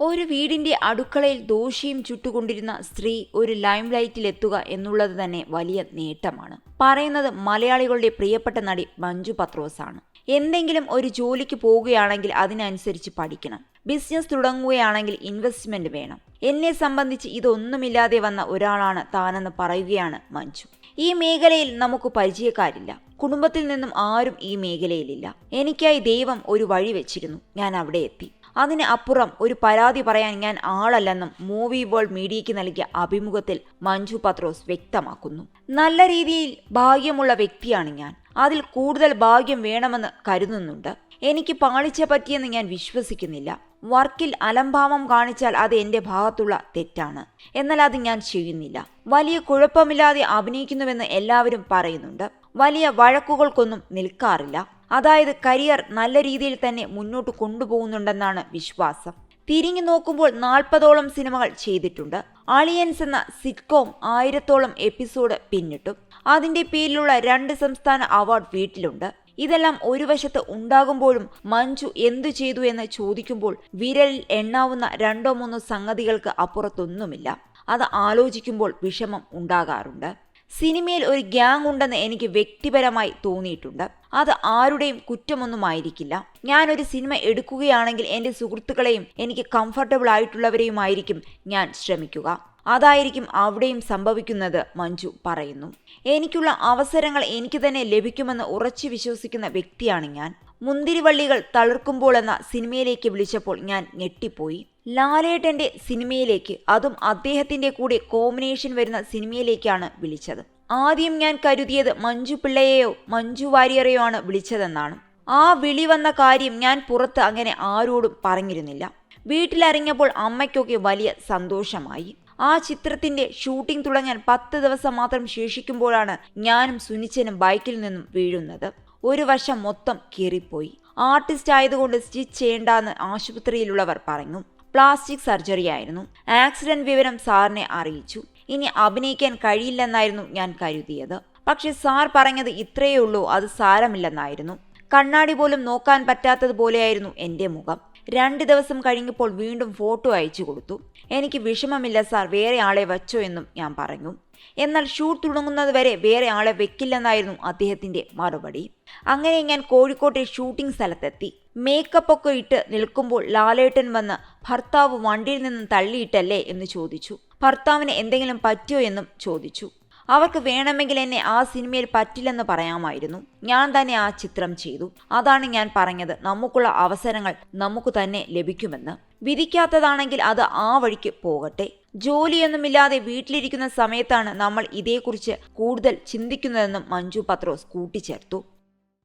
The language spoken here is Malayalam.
ഒരു വീടിന്റെ അടുക്കളയിൽ ദോശയും ചുട്ടുകൊണ്ടിരുന്ന സ്ത്രീ ഒരു ലൈം ലൈറ്റിലെത്തുക എന്നുള്ളത് തന്നെ വലിയ നേട്ടമാണ്. പറയുന്നത് മലയാളികളുടെ പ്രിയപ്പെട്ട നടി മഞ്ജു പത്രോസ് ആണ് എന്തെങ്കിലും ഒരു ജോലിക്ക് പോവുകയാണെങ്കിൽ അതിനനുസരിച്ച് പഠിക്കണം. ബിസിനസ് തുടങ്ങുകയാണെങ്കിൽ ഇൻവെസ്റ്റ്മെന്റ് വേണം. എന്നെ സംബന്ധിച്ച് ഇതൊന്നുമില്ലാതെ വന്ന ഒരാളാണ് താനെന്ന് പറയുകയാണ് മഞ്ജു. ഈ മേഖലയിൽ നമുക്ക് പരിചയക്കാരില്ല. കുടുംബത്തിൽ നിന്നും ആരും ഈ മേഖലയിലില്ല. എനിക്കായി ദൈവം ഒരു വഴി വെച്ചിരുന്നു. ഞാൻ അവിടെ എത്തി. അതിന് അപ്പുറം ഒരു പരാതി പറയാൻ ഞാൻ ആളല്ലെന്നും മൂവി വേൾഡ് മീഡിയയ്ക്ക് നൽകിയ അഭിമുഖത്തിൽ മഞ്ജു പത്രോസ് വ്യക്തമാക്കുന്നു. നല്ല രീതിയിൽ ഭാഗ്യമുള്ള വ്യക്തിയാണ് ഞാൻ. അതിൽ കൂടുതൽ ഭാഗ്യം വേണമെന്ന് കരുതുന്നുണ്ട്. എനിക്ക് പാളിച്ച പറ്റിയെന്ന് ഞാൻ വിശ്വസിക്കുന്നില്ല. വർക്കിൽ അലംഭാവം കാണിച്ചാൽ അത് എന്റെ ഭാഗത്തുള്ള തെറ്റാണ്. എന്നാൽ അത് ഞാൻ ചെയ്യുന്നില്ല. വലിയ കുഴപ്പമില്ലാതെ അഭിനയിക്കുന്നുവെന്ന് എല്ലാവരും പറയുന്നുണ്ട്. വലിയ വഴക്കുകൾക്കൊന്നും നിൽക്കാറില്ല. അതായത് കരിയർ നല്ല രീതിയിൽ തന്നെ മുന്നോട്ട് കൊണ്ടുപോകുന്നുണ്ടെന്നാണ് വിശ്വാസം. തിരിഞ്ഞു നോക്കുമ്പോൾ നാൽപ്പതോളം സിനിമകൾ ചെയ്തിട്ടുണ്ട്. അളിയൻസ് എന്ന സിറ്റ്കോം ആയിരത്തോളം എപ്പിസോഡ് പിന്നിട്ടു. അതിന്റെ പേരിലുള്ള രണ്ട് സംസ്ഥാന അവാർഡ് വീട്ടിലുണ്ട്. ഇതെല്ലാം ഒരു വശത്ത് ഉണ്ടാകുമ്പോഴും മഞ്ജു എന്തു ചെയ്തു എന്ന് ചോദിക്കുമ്പോൾ വിരലിൽ എണ്ണാവുന്ന രണ്ടോ മൂന്നോ സംഗതികൾക്ക് അപ്പുറത്തൊന്നുമില്ല. അത് ആലോചിക്കുമ്പോൾ വിഷമം ഉണ്ടാകാറുണ്ട്. സിനിമയിൽ ഒരു ഗ്യാങ് ഉണ്ടെന്ന് എനിക്ക് വ്യക്തിപരമായി തോന്നിയിട്ടുണ്ട്. അത് ആരുടെയും കുറ്റമൊന്നും ആയിരിക്കില്ല ഞാനൊരു സിനിമ എടുക്കുകയാണെങ്കിൽ എന്റെ സുഹൃത്തുക്കളെയും എനിക്ക് കംഫർട്ടബിൾ ആയിട്ടുള്ളവരെയുമായിരിക്കും ഞാൻ ശ്രമിക്കുക. അതായിരിക്കും അവിടെയും സംഭവിക്കുന്നത് മഞ്ജു പറയുന്നു. എനിക്കുള്ള അവസരങ്ങൾ എനിക്ക് തന്നെ ലഭിക്കുമെന്ന് ഉറച്ചു വിശ്വസിക്കുന്ന വ്യക്തിയാണ് ഞാൻ. മുന്തിരിവള്ളികൾ തളിർക്കുമ്പോൾ എന്ന സിനിമയിലേക്ക് വിളിച്ചപ്പോൾ ഞാൻ ഞെട്ടിപ്പോയി. ലാലേട്ടന്റെ സിനിമയിലേക്ക് അതും അദ്ദേഹത്തിന്റെ കൂടെ കോമ്പിനേഷൻ വരുന്ന സിനിമയിലേക്കാണ് വിളിച്ചത്. ആദ്യം ഞാൻ കരുതിയത് മഞ്ജു പിള്ളയെയോ മഞ്ജു വാര്യരെയോ ആണ് വിളിച്ചതെന്നാണ്. ആ വിളി വന്ന കാര്യം ഞാൻ പുറത്ത് അങ്ങനെ ആരോടും പറഞ്ഞിരുന്നില്ല. വീട്ടിലിറങ്ങിയപ്പോൾ അമ്മയ്ക്കൊക്കെ വലിയ സന്തോഷമായി. ആ ചിത്രത്തിന്റെ ഷൂട്ടിംഗ് തുടങ്ങാൻ പത്ത് ദിവസം മാത്രം ശേഷിക്കുമ്പോഴാണ് ഞാനും സുനിച്ചനും ബൈക്കിൽ നിന്നും വീഴുന്നത്. ഒരു വർഷം മൊത്തം കീറിപ്പോയി. ആർട്ടിസ്റ്റ് ആയതുകൊണ്ട് സ്റ്റിച്ച് ചെയ്യേണ്ടെന്ന് ആശുപത്രിയിലുള്ളവർ പറഞ്ഞു. പ്ലാസ്റ്റിക് സർജറി ആയിരുന്നു ആക്സിഡന്റ് വിവരം സാറിനെ അറിയിച്ചു. ഇനി അഭിനയിക്കാൻ കഴിയില്ലെന്നായിരുന്നു ഞാൻ കരുതിയത്. പക്ഷെ സാർ പറഞ്ഞത് ഇത്രയേ ഉള്ളൂ അത് സാരമില്ലെന്നായിരുന്നു. കണ്ണാടി പോലും നോക്കാൻ പറ്റാത്തതുപോലെയായിരുന്നു എന്റെ മുഖം. രണ്ട് ദിവസം കഴിഞ്ഞപ്പോൾ വീണ്ടും ഫോട്ടോ അയച്ചു കൊടുത്തു. എനിക്ക് വിഷമമില്ല സാർ വേറെ ആളെ വച്ചോ എന്നും ഞാൻ പറഞ്ഞു. എന്നാൽ ഷൂട്ട് തുടങ്ങുന്നത് വരെ വേറെ ആളെ വെക്കില്ലെന്നായിരുന്നു അദ്ദേഹത്തിന്റെ മറുപടി. അങ്ങനെ ഞാൻ കോഴിക്കോട്ടെ ഷൂട്ടിംഗ് സ്ഥലത്തെത്തി. മേക്കപ്പ് ഒക്കെ ഇട്ട് നിൽക്കുമ്പോൾ ലാലേട്ടൻ വന്ന് ഭർത്താവ് വണ്ടിയിൽ നിന്നും തള്ളിയിട്ടല്ലേ എന്ന് ചോദിച്ചു. ഭർത്താവിന് എന്തെങ്കിലും പറ്റിയോ എന്നും ചോദിച്ചു. അവർക്ക് വേണമെങ്കിൽ എന്നെ ആ സിനിമയിൽ പറ്റില്ലെന്ന് പറയാമായിരുന്നു. ഞാൻ തന്നെ ആ ചിത്രം ചെയ്തു. അതാണ് ഞാൻ പറഞ്ഞത്. നമുക്കുള്ള അവസരങ്ങൾ നമുക്ക് തന്നെ ലഭിക്കുമെന്ന്. വിധിക്കാത്തതാണെങ്കിൽ അത് ആ വഴിക്ക് പോകട്ടെ. ജോലിയൊന്നുമില്ലാതെ വീട്ടിലിരിക്കുന്ന സമയത്താണ് നമ്മൾ ഇതേക്കുറിച്ച് കൂടുതൽ ചിന്തിക്കുന്നതെന്നും മഞ്ജു പത്രോസ് കൂട്ടിച്ചേർത്തു.